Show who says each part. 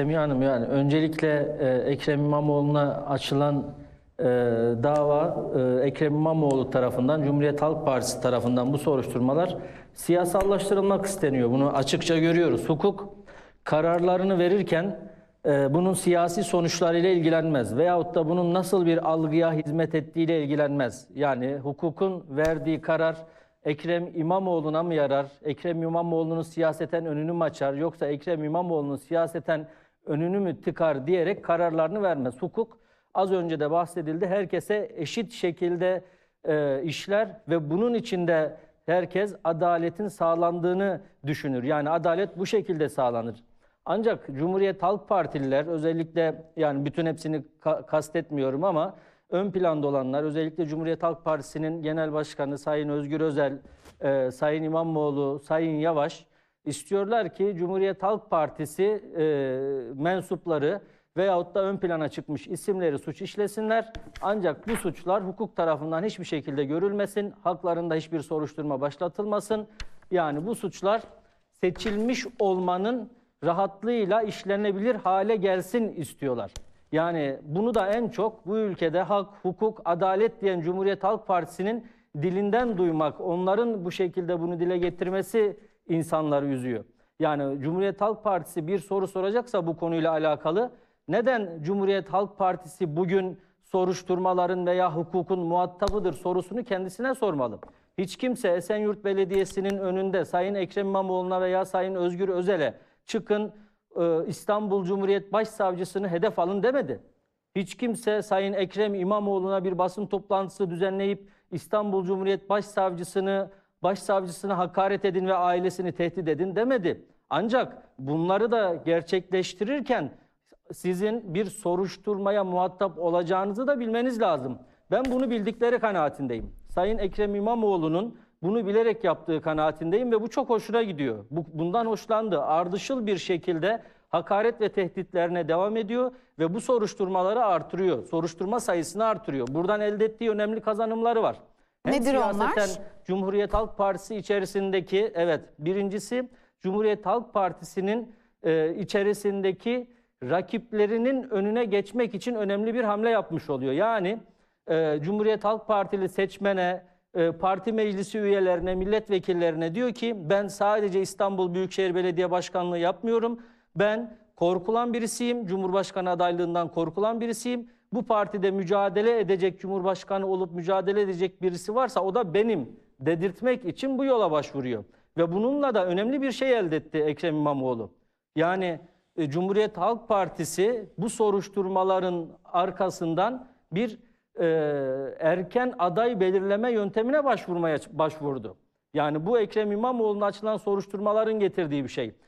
Speaker 1: Semih Hanım yani öncelikle e, Ekrem İmamoğlu'na açılan e, dava e, Ekrem İmamoğlu tarafından Cumhuriyet Halk Partisi tarafından bu soruşturmalar siyasallaştırılmak isteniyor. Bunu açıkça görüyoruz. Hukuk kararlarını verirken e, bunun siyasi sonuçlarıyla ilgilenmez veyahut da bunun nasıl bir algıya hizmet ettiğiyle ilgilenmez. Yani hukukun verdiği karar Ekrem İmamoğlu'na mı yarar? Ekrem İmamoğlu'nun siyaseten önünü mü açar? Yoksa Ekrem İmamoğlu'nun siyaseten önünü mü tıkar diyerek kararlarını vermez. Hukuk az önce de bahsedildi. Herkese eşit şekilde e, işler ve bunun içinde herkes adaletin sağlandığını düşünür. Yani adalet bu şekilde sağlanır. Ancak Cumhuriyet Halk Partililer özellikle yani bütün hepsini ka- kastetmiyorum ama ön planda olanlar özellikle Cumhuriyet Halk Partisi'nin genel başkanı Sayın Özgür Özel, e, Sayın İmamoğlu, Sayın Yavaş istiyorlar ki Cumhuriyet Halk Partisi e, mensupları veyahut da ön plana çıkmış isimleri suç işlesinler. Ancak bu suçlar hukuk tarafından hiçbir şekilde görülmesin, haklarında hiçbir soruşturma başlatılmasın. Yani bu suçlar seçilmiş olmanın rahatlığıyla işlenebilir hale gelsin istiyorlar. Yani bunu da en çok bu ülkede hak, hukuk, adalet diyen Cumhuriyet Halk Partisi'nin dilinden duymak, onların bu şekilde bunu dile getirmesi insanları üzüyor. Yani Cumhuriyet Halk Partisi bir soru soracaksa bu konuyla alakalı neden Cumhuriyet Halk Partisi bugün soruşturmaların veya hukukun muhatabıdır sorusunu kendisine sormalı. Hiç kimse Esenyurt Belediyesi'nin önünde Sayın Ekrem İmamoğlu'na veya Sayın Özgür Özel'e çıkın e, İstanbul Cumhuriyet Başsavcısını hedef alın demedi. Hiç kimse Sayın Ekrem İmamoğlu'na bir basın toplantısı düzenleyip İstanbul Cumhuriyet Başsavcısını başsavcısına hakaret edin ve ailesini tehdit edin demedi. Ancak bunları da gerçekleştirirken sizin bir soruşturmaya muhatap olacağınızı da bilmeniz lazım. Ben bunu bildikleri kanaatindeyim. Sayın Ekrem İmamoğlu'nun bunu bilerek yaptığı kanaatindeyim ve bu çok hoşuna gidiyor. Bu, bundan hoşlandı. Ardışıl bir şekilde hakaret ve tehditlerine devam ediyor ve bu soruşturmaları artırıyor. Soruşturma sayısını artırıyor. Buradan elde ettiği önemli kazanımları var. Hem
Speaker 2: Nedir onlar?
Speaker 1: siyaseten Cumhuriyet Halk Partisi içerisindeki evet birincisi Cumhuriyet Halk Partisi'nin e, içerisindeki rakiplerinin önüne geçmek için önemli bir hamle yapmış oluyor. Yani e, Cumhuriyet Halk Partili seçmene, e, parti meclisi üyelerine, milletvekillerine diyor ki ben sadece İstanbul Büyükşehir Belediye Başkanlığı yapmıyorum. Ben korkulan birisiyim. Cumhurbaşkanı adaylığından korkulan birisiyim. Bu partide mücadele edecek Cumhurbaşkanı olup mücadele edecek birisi varsa o da benim dedirtmek için bu yola başvuruyor. Ve bununla da önemli bir şey elde etti Ekrem İmamoğlu. Yani e, Cumhuriyet Halk Partisi bu soruşturmaların arkasından bir e, erken aday belirleme yöntemine başvurmaya başvurdu. Yani bu Ekrem İmamoğlu'na açılan soruşturmaların getirdiği bir şey.